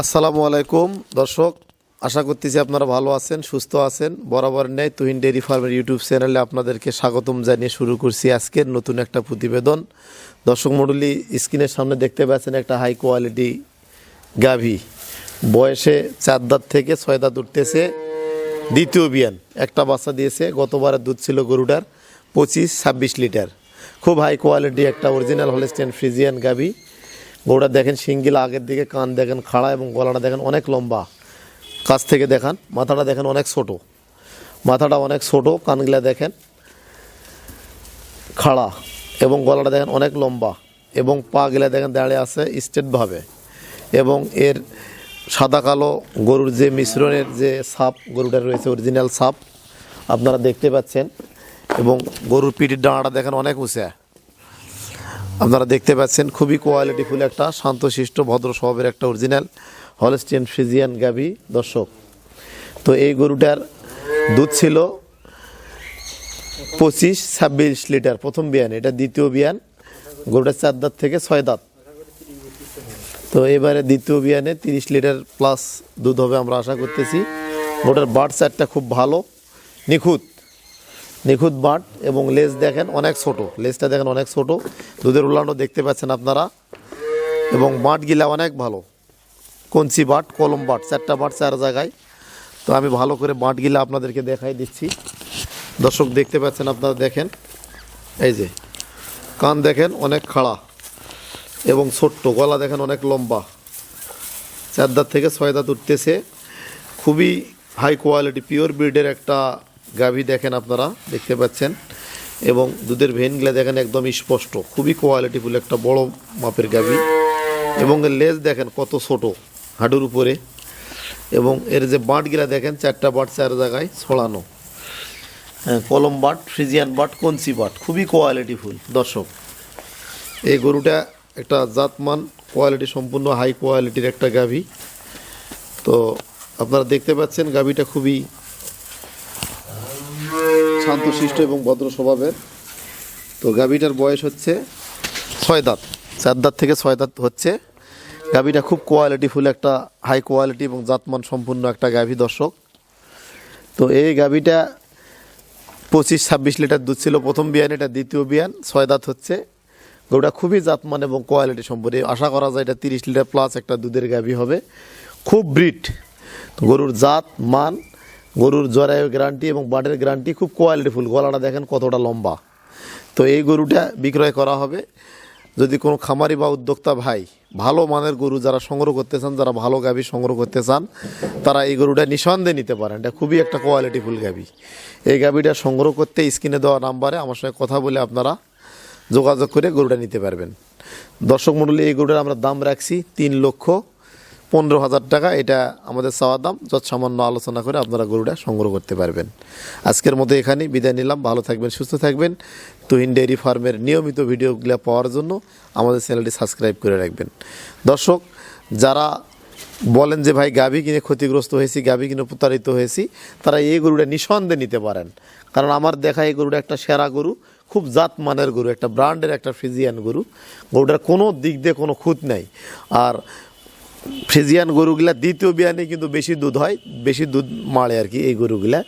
আসসালামু আলাইকুম। দর্শক, আশা করতেছি আপনারা ভালো আছেন, সুস্থ আছেন। বরাবর ন্যায় তুহিন ডেয়ারি ফার্মের ইউটিউব চ্যানেলে আপনাদেরকে স্বাগতম জানিয়ে শুরু করছি আজকের নতুন একটা প্রতিবেদন। দর্শক মণ্ডলী, স্ক্রিনের সামনে দেখতে পাচ্ছেন একটা হাই কোয়ালিটি গাভী। বয়সে চার দাঁত থেকে ছয় দাঁত উঠতেছে। দ্বিতীয় বিয়ান, একটা বাচ্চা দিয়েছে, গতবারের দুধ ছিল গরুটার পঁচিশ, ছাব্বিশ লিটার। খুব হাই কোয়ালিটি একটা অরিজিনাল হলেস্টেন ফ্রিজিয়ান গাভী। গরুটা দেখেন সিঙ্গিল আগের দিকে কান দেখেন খাড়া এবং গলাটা দেখেন অনেক লম্বা। কাছ থেকে দেখান, মাথাটা দেখেন অনেক ছোট। মাথাটা অনেক ছোট, কানগুলা দেখেন খাড়া এবং গলাটা দেখেন অনেক লম্বা এবং পা গিলা দেখেন দাঁড়িয়ে আছে স্টেটভাবে এবং এর সাদা কালো গরুর যে মিশ্রণের যে সাপ গরুটার রয়েছে অরিজিনাল সাপ, আপনারা দেখতে পাচ্ছেন এবং গরুর পিঠের ডানাটা দেখেন অনেক উঁচা। আপনারা দেখতে পাচ্ছেন খুবই কোয়ালিটিফুল একটা, শান্তশিষ্ট, ভদ্র স্বভাবের একটা অরিজিনাল হলস্টিয়ান ফ্রিজিয়ান গাভি দর্শক। তো এই গরুটার দুধ ছিল পঁচিশ, ছাব্বিশ লিটার, প্রথম বিয়ান, এটা দ্বিতীয় বিয়ান। গরুটার চার দাঁত থেকে ছয় দাঁত। তো এবারে দ্বিতীয় বিয়ানে তিরিশ লিটার প্লাস দুধ হবে আমরা আশা করতেছি। গরুটার বার্ড চারটা খুব ভালো, নিখুঁত। নিখুঁত বাট এবং লেজ দেখেন অনেক ছোট। লেজটা দেখেন অনেক ছোট। দুধের উল্লানো দেখতে পাচ্ছেন আপনারা। এবং বাট গিলা অনেক ভালো। কঞ্চি বাট, কলম বাট, চারটা বাট চার জায়গায়। তো আমি ভালো করে বাট গিলা আপনাদেরকে দেখাই দিচ্ছি। দর্শক দেখতে পাচ্ছেন আপনারা, দেখেন। এই যে, কান দেখেন অনেক খাড়া এবং ছোট্ট, গলা দেখেন অনেক লম্বা। চার দাঁত থেকে ছয় দাঁত উঠতেছে। খুবই হাই কোয়ালিটি পিওর ব্রিডের একটা গাভী দেখেন আপনারা, দেখতে পাচ্ছেন। এবং দুধের ভেনগুলো দেখেন একদম স্পষ্ট, খুবই কোয়ালিটিফুল একটা বড় মাপের গাভী। এবং এর লেজ দেখেন কত ছোট হাঁটুর উপরে। এবং এর যে বাঁটগুলা দেখেন, চারটা বাট চার জায়গায় ছড়ানো। হ্যাঁ কলম বাট, ফ্রিজিয়ান বাট কঞ্চি বাট, খুবই কোয়ালিটিফুল দর্শক। এই গরুটা একটা জাতমান কোয়ালিটি সম্পূর্ণ হাই কোয়ালিটির একটা গাভী। তো আপনারা দেখতে পাচ্ছেন গাভীটা খুবই শান্তশিষ্ট এবং ভদ্র স্বভাবের। তো গাভীটার বয়স হচ্ছে ছয় দাঁত, চার দাঁত থেকে ছয় দাঁত হচ্ছে। গাভীটা খুব কোয়ালিটিফুল একটা হাই কোয়ালিটি এবং জাতমান সম্পূর্ণ একটা গাভী দর্শক। তো এই গাভীটা পঁচিশ, ছাব্বিশ লিটার দুধ ছিল প্রথম বিয়ান, এটা দ্বিতীয় বিয়ান, ছয় দাঁত হচ্ছে। গরুটা খুবই জাতমান এবং কোয়ালিটি সম্পূর্ণ। আশা করা যায় এটা তিরিশ লিটার প্লাস একটা দুধের গাভী হবে। খুব ব্রিড গরুর জাত, মান গরুর জরায়ু গ্যারান্টি এবং বাটের গ্যারান্টি খুব কোয়ালিটিফুল গলাটা দেখেন কতটা লম্বা। তো এই গরুটা বিক্রয় করা হবে। যদি কোনো খামারি বা উদ্যোক্তা ভাই ভালো মানের গরু যারা সংগ্রহ করতে চান, যারা ভালো গাভী সংগ্রহ করতে চান, তারা এই গরুটা নিঃসন্দেহে নিতে পারেন। এটা খুবই একটা কোয়ালিটিফুল গাভী। এই গাভীটা সংগ্রহ করতে স্ক্রিনে দেওয়া নাম্বারে আমার সঙ্গে কথা বলে আপনারা যোগাযোগ করে গরুটা নিতে পারবেন। দর্শক মণ্ডলী এই গরুটার আমরা দাম রাখছি তিন লক্ষ পনেরো হাজার টাকা, এটা আমাদের চাওয়া দাম। যত সামান্য আলোচনা করে আপনারা গরুটা সংগ্রহ করতে পারবেন। আজকের মতো এখানেই বিদায় নিলাম। ভালো থাকবেন, সুস্থ থাকবেন। তুহিন ডেয়ারি ফার্মের নিয়মিত ভিডিওগুলো পাওয়ার জন্য আমাদের চ্যানেলটি সাবস্ক্রাইব করে রাখবেন। দর্শক, যারা বলেন যে, ভাই, গাভী কিনে ক্ষতিগ্রস্ত হয়েছি, গাভী কিনে প্রতারিত হয়েছি, তারা এই গরুটা নিঃসন্দেহে নিতে পারেন। কারণ আমার দেখা এই গরুটা একটা সেরা গরু, খুব জাত মানের গরু, একটা ব্র্যান্ডের একটা ফিজিয়ান গরু। গরুটার কোনো দিক দিয়ে কোনো খুঁত নেই। আর ফ্রিজিয়ান গরুগুলা দ্বিতীয় বিয়ানে কিন্তু বেশি দুধ হয়, বেশি দুধ মারে আর কি এই গরুগুলা।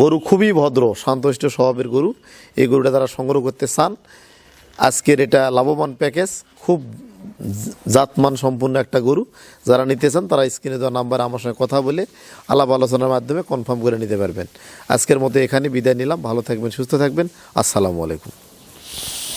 গরু খুবই ভদ্র শান্তশিষ্ট স্বভাবের গরু। এই গরুটা তারা সংগ্রহ করতে চান, আজকের এটা লাভবান প্যাকেজ, খুব জাতমান সম্পূর্ণ একটা গরু। যারা নিতে চান, তারা স্ক্রিনে দেওয়া নাম্বার আমার সঙ্গে কথা বলে আলাপ আলোচনার মাধ্যমে কনফার্ম করে নিতে পারবেন। আজকের মতো এখানে বিদায় নিলাম, ভালো থাকবেন, সুস্থ থাকবেন, আসসালামু আলাইকুম।